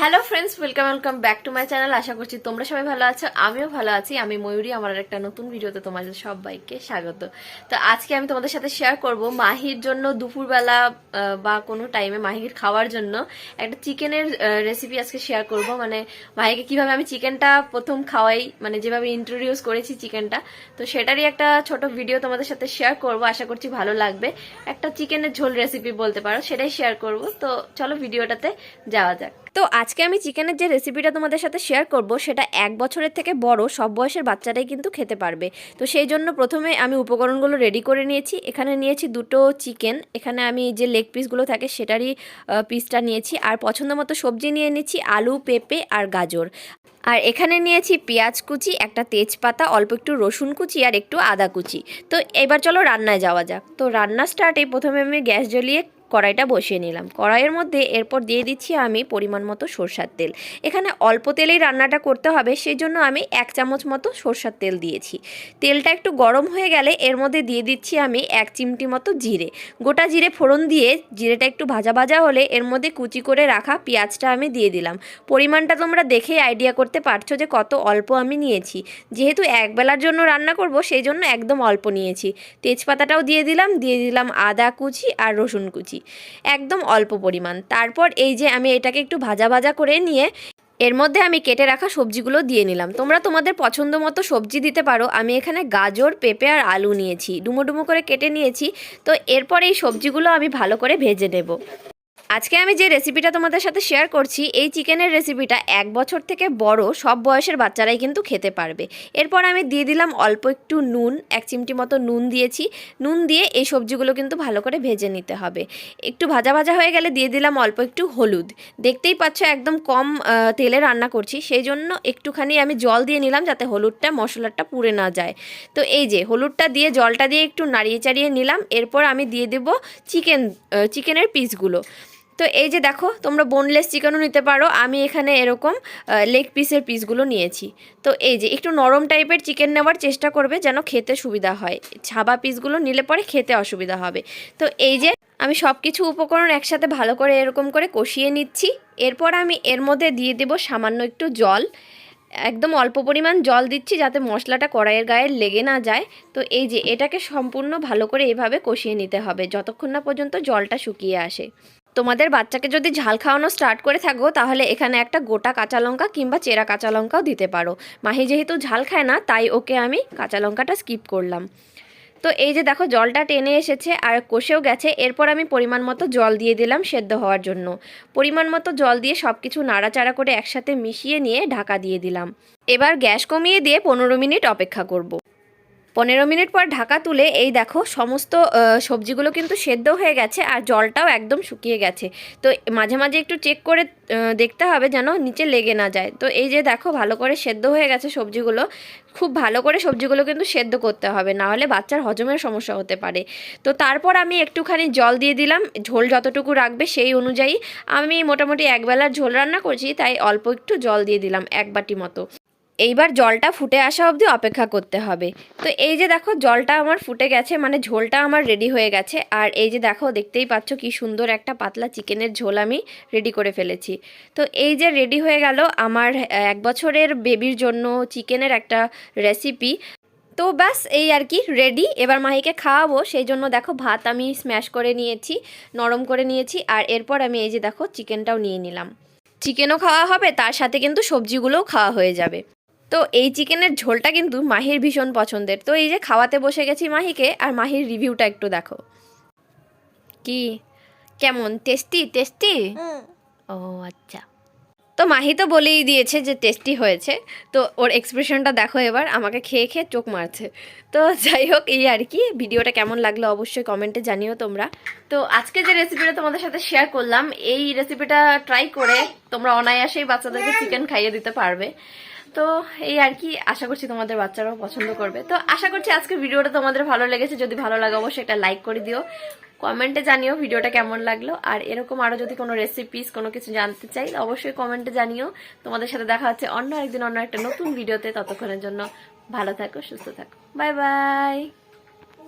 Hello friends welcome welcome back to my channel আশা করছি তোমরা সবাই ভালো আছো, আমিও ভালো আছি। আমি ময়ূরী, আমার একটা নতুন ভিডিওতে তোমাদের সবাইকে স্বাগত। তো আজকে আমি তোমাদের সাথে শেয়ার করব মাহির জন্য দুপুরবেলা বা কোনো টাইমে মাহির খাওয়ার জন্য একটা চিকেনের রেসিপি আজকে শেয়ার করব। মানে মাহিকে কীভাবে আমি চিকেনটা প্রথম খাওয়াই মানে যেভাবে ইন্ট্রোডিউস করেছি চিকেনটা, তো সেটারই একটা ছোট ভিডিও তোমাদের সাথে শেয়ার করব। আশা করছি ভালো লাগবে। একটা চিকেনের ঝোল রেসিপি বলতে পারো, সেটাই শেয়ার করব। তো চলো ভিডিওটাতে যাওয়া যাক। তো আজকে আমি চিকেনের যে রেসিপিটা তোমাদের সাথে শেয়ার করব, সেটা এক বছরের থেকে বড়, সব বয়সের বাচ্চারাই কিন্তু খেতে পারবে। তো সেই জন্য প্রথমে আমি উপকরণগুলো রেডি করে নিয়েছি। এখানে নিয়েছি দুটো চিকেন এখানে আমি যে লেগ পিসগুলো থাকে সেটারই পিসটা নিয়েছি। আর পছন্দ মতো সবজি নিয়ে নিয়েছি আলু, পেঁপে আর গাজর। আর এখানে নিয়েছি পেঁয়াজ কুচি, একটা তেজপাতা, অল্প একটু রসুন কুচি আর একটু আদা কুচি। তো এবার চলো রান্নায় যাওয়া যাক। তো রান্না স্টার্টে প্রথমে আমি গ্যাস জ্বলিয়ে কড়াইটা বসিয়ে নিলাম। কড়াইয়ের মধ্যে এরপর দিয়ে দিচ্ছি আমি পরিমাণ মতো সরষার তেল। এখানে অল্প তেলেই রান্নাটা করতে হবে সেই জন্য আমি এক চামচ মতো সরষার তেল দিয়েছি। তেলটা একটু গরম হয়ে গেলে এর মধ্যে দিয়ে দিচ্ছি আমি এক চিমটি মতো জিরে। গোটা জিরে ফোড়ন দিয়ে জিরেটা একটু ভাজা ভাজা হলে এর মধ্যে কুচি করে রাখা পেঁয়াজটা আমি দিয়ে দিলাম। পরিমাণটা তোমরা দেখেই আইডিয়া করতে পারছ যে কত অল্প আমি নিয়েছি। যেহেতু একবেলার জন্য রান্না করব সেই জন্য একদম অল্প নিয়েছি। তেজপাতাটাও দিয়ে দিলাম দিয়ে দিলাম আদা কুচি আর রসুন কুচি। একদম অল্প পরিমাণ। তারপর এই যে আমি এটাকে একটু ভাজা ভাজা করে নিয়ে এর মধ্যে আমি কেটে রাখা সবজিগুলো দিয়ে নিলাম। তোমরা তোমাদের পছন্দ মতো সবজি দিতে পারো। আমি এখানে গাজর, পেঁপে আর আলু নিয়েছি। ডুমো ডুমো করে কেটে নিয়েছি। তো এরপর এই সবজিগুলো আমি ভালো করে ভেজে নেব। আজকে আমি যে রেসিপিটা তোমাদের সাথে শেয়ার করছি, এই চিকেনের রেসিপিটা এক বছর থেকে বড়, সব বয়সের বাচ্চারাই কিন্তু খেতে পারবে। এরপর আমি দিয়ে দিলাম অল্প একটু নুন, এক চিমটি মতো নুন দিয়েছি। নুন দিয়ে এই সবজিগুলো কিন্তু ভালো করে ভেজে নিতে হবে। একটু ভাজা ভাজা হয়ে গেলে দিয়ে দিলাম অল্প একটু হলুদ। দেখতেই পাচ্ছ একদম কম তেলে রান্না করছি, সেই জন্য একটুখানি আমি জল দিয়ে নিলাম যাতে হলুদটা, মশলাটা পুড়ে না যায়। তো এই যে, হলুদটা দিয়ে, জলটা দিয়ে একটু নাড়িয়ে চাড়িয়ে নিলাম। এরপর আমি দিয়ে দেবো চিকেন চিকেনের পিসগুলো তো এই যে দেখো, তোমরা বোনলেস চিকেনও নিতে পারো। আমি এখানে এরকম লেগ পিসের পিসগুলো নিয়েছি। তো এই যে, একটু নরম টাইপের চিকেন নেওয়ার চেষ্টা করবে যেন খেতে সুবিধা হয়। ছাবা পিসগুলো নিলে পরে খেতে অসুবিধা হবে। তো এই যে, আমি সব কিছু উপকরণ একসাথে ভালো করে এরকম করে কষিয়ে নিচ্ছি। এরপর আমি এর মধ্যে দিয়ে দেবো সামান্য একটু জল। একদম অল্প পরিমাণ জল দিচ্ছি যাতে মশলাটা কড়াইয়ের গায়ে লেগে না যায়। তো এই যে, এটাকে সম্পূর্ণ ভালো করে এভাবে কষিয়ে নিতে হবে, যতক্ষণ না পর্যন্ত জলটা শুকিয়ে আসে। তোমাদের বাচ্চাকে যদি ঝাল খাওয়ানো স্টার্ট করে থাকো, তাহলে এখানে একটা গোটা কাঁচা লঙ্কা কিংবা চেরা কাঁচা লঙ্কাও দিতে পারো। মাহি যেহেতু ঝাল খায় না, তাই ওকে আমি কাঁচা লঙ্কাটা স্কিপ করলাম। তো এই যে দেখো, জলটা টেনে এসেছে আর কষেও গেছে। এরপর আমি পরিমাণ মতো জল দিয়ে দিলাম সেদ্ধ হওয়ার জন্য। পরিমাণ মতো জল দিয়ে সব কিছু নাড়াচাড়া করে একসাথে মিশিয়ে নিয়ে ঢাকা দিয়ে দিলাম। এবার গ্যাস কমিয়ে দিয়ে পনেরো মিনিট অপেক্ষা করব। পনেরো মিনিট পর ঢাকা তুলে এই দেখো সমস্ত সবজিগুলো কিন্তু সেদ্ধ হয়ে গেছে আর জলটাও একদম শুকিয়ে গেছে। তো মাঝে মাঝে একটু চেক করে দেখতে হবে যেন নিচে লেগে না যায়। তো এই যে দেখো ভালো করে সেদ্ধ হয়ে গেছে সবজিগুলো। খুব ভালো করে সবজিগুলো কিন্তু সেদ্ধ করতে হবে, না হলে বাচ্চার হজমের সমস্যা হতে পারে। তো তারপর আমি একটুখানি জল দিয়ে দিলাম, ঝোল যতটুকু রাখবে সেই অনুযায়ী আমি মোটামুটি একবেলার ঝোল রান্না করছি, তাই অল্প একটু জল দিয়ে দিলাম এক বাটি মতো। এইবার জলটা ফুটে আসা অবধি অপেক্ষা করতে হবে। তো এই যে দেখো, জলটা আমার ফুটে গেছে মানে ঝোলটা আমার রেডি হয়ে গেছে। আর এই যে দেখো, দেখতেই পাচ্ছ কি সুন্দর একটা পাতলা চিকেনের ঝোল আমি রেডি করে ফেলেছি। তো এই যে রেডি হয়ে গেল আমার এক বছরের বেবির জন্য চিকেনের একটা রেসিপি তো ব্যাস, এই আর কি রেডি এবার মাহিকে খাওয়াবো, সেই জন্য দেখো ভাত আমি স্ম্যাশ করে নিয়েছি, নরম করে নিয়েছি, আর এরপর আমি এই যে দেখো চিকেনটাও নিয়ে নিলাম। চিকেনও খাওয়া হবে, তার সাথে কিন্তু সবজিগুলোও খাওয়া হয়ে যাবে। তো এই চিকেনের ঝোলটা কিন্তু মাহির ভীষণ পছন্দের। তো এই যে খাওয়াতে বসে গেছি মাহিকে আর মাহির রিভিউটা একটু দেখো। কি? কেমন? টেস্টি? টেস্টি? ও আচ্ছা। তো মাহি তো বলেই দিয়েছে যে টেস্টি হয়েছে। তো ওর এক্সপ্রেশনটা দেখো এবার আমাকে খেয়ে খেয়ে চোখ মারছে। তো যাই হোক এই আর কি। ভিডিওটা কেমন লাগল অবশ্যই কমেন্টে জানিও তোমরা। তো আজকে যে রেসিপিটা তোমাদের সাথে শেয়ার করলাম এই রেসিপিটা ট্রাই করে তোমরা অনায়াসেই বাচ্চাদেরকে চিকেন খাইয়ে দিতে পারবে। তো এই আর কি, আশা করছি তোমাদের বাচ্চারাও পছন্দ করবে। তো আশা করছি আজকে ভিডিওটা তোমাদের ভালো লেগেছে। যদি ভালো লাগে অবশ্যই একটা লাইক করে দিও। কমেন্টে জানিও ভিডিওটা কেমন লাগল। আর এরকম আরও যদি কোনো রেসিপিস কোনো কিছু জানতে চাই, অবশ্যই কমেন্টে জানিও। তোমাদের সাথে দেখা হচ্ছে অন্য একদিন অন্য একটা নতুন ভিডিওতে ততক্ষণের জন্য ভালো থাকো, সুস্থ থাকো। Bye bye